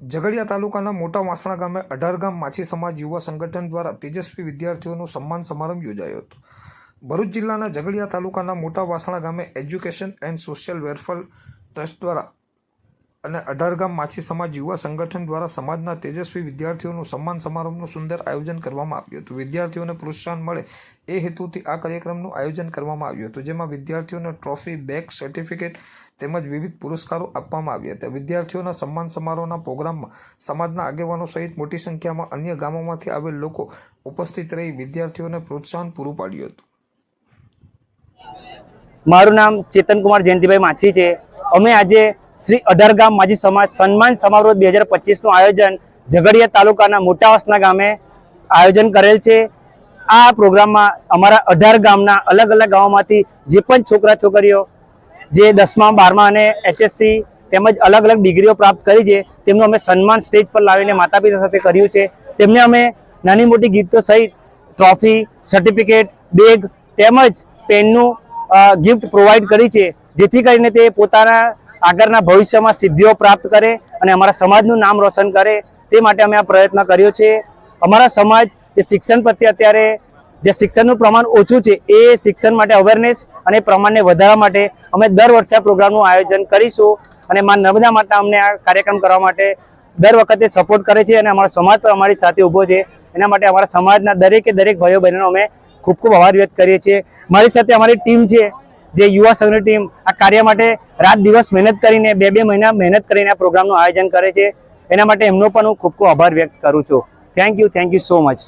ઝઘડિયા તાલુકાના મોટા વાસણા ગામે અઢાર ગામ માછી સમાજ યુવા સંગઠન દ્વારા તેજસ્વી વિદ્યાર્થીઓનું સન્માન સમારંભ યોજાયો હતો. ભરૂચ જિલ્લાના ઝઘડિયા તાલુકાના મોટા વાસણા ગામે education and social welfare trust દ્વારા અને અઢારગામ માછી સમાજ યુવા સંગઠન દ્વારા સમાજના તેજસ્વી વિદ્યાર્થીઓનું સન્માન સમારંભનું સુંદર આયોજન કરવામાં આવ્યું હતું. વિદ્યાર્થીઓને પ્રોત્સાહન મળે એ હેતુથી આ કાર્યક્રમનું આયોજન કરવામાં આવ્યું હતું, જેમાં વિદ્યાર્થીઓને ટ્રોફી, બેગ, સર્ટિફિકેટ તેમજ વિવિધ પુરસ્કારો આપવામાં આવ્યા હતા. વિદ્યાર્થીઓના સન્માન સમારોહના પ્રોગ્રામમાં સમાજના આગેવાનો સહિત મોટી સંખ્યામાં અન્ય ગામોમાંથી આવેલ લોકો ઉપસ્થિત રહી વિદ્યાર્થીઓને પ્રોત્સાહન પૂરું પાડ્યું હતું. મારું નામ ચેતનકુમાર જયંતિભાઈ માછી છે. અમે આજે શ્રી અઢાર ગામ માજી સમાજ સન્માન સમારોહ બે હજાર પચીસનું આયોજન ઝઘડિયા તાલુકાના મોટાવાસના ગામે આયોજન કરેલ છે. આ પ્રોગ્રામમાં અમારા અઢાર ગામના અલગ અલગ ગામોમાંથી જે પણ છોકરા છોકરીઓ જે દસમા, બારમા અને એચએસસી તેમજ અલગ અલગ ડિગ્રીઓ પ્રાપ્ત કરી છે, તેમનું અમે સન્માન સ્ટેજ પર લાવીને માતા પિતા સાથે કર્યું છે. તેમને અમે નાની મોટી ગિફ્ટો સહિત ટ્રોફી, સર્ટિફિકેટ, બેગ તેમજ પેનનું ગિફ્ટ પ્રોવાઈડ કરી છે. જેથી કરીને તે પોતાના આગળના ભવિષ્યમાં સિદ્ધિઓ પ્રાપ્ત કરે અને અમારા સમાજનું નામ રોશન કરે તે માટે અમે આ પ્રયત્ન કર્યો છે. અમારા સમાજ જે શિક્ષણ પ્રત્યે અત્યારે જે શિક્ષણનું પ્રમાણ ઓછું છે એ શિક્ષણ માટે અવેરનેસ અને પ્રમાણને વધારવા માટે અમે દર વર્ષે આ પ્રોગ્રામનું આયોજન કરીશું અને માં નર્મદા માટે અમને આ કાર્યક્રમ કરવા માટે દર વખતે સપોર્ટ કરે છે અને અમારો સમાજ પણ અમારી સાથે ઊભો છે. એના માટે અમારા સમાજના દરેકે દરેક ભાઈઓ બહેનો અમે ખૂબ ખૂબ આભાર વ્યક્ત કરીએ છીએ. મારી સાથે અમારી ટીમ છે. જે યુવા સંઘની ટીમ આ કાર્ય માટે રાત દિવસ મહેનત કરીને, બે બે મહિના મહેનત કરીને આ પ્રોગ્રામનું આયોજન કરે છે. એના માટે એમનો પણ હું ખૂબ ખૂબ આભાર વ્યક્ત કરું છું. Thank you thank you so much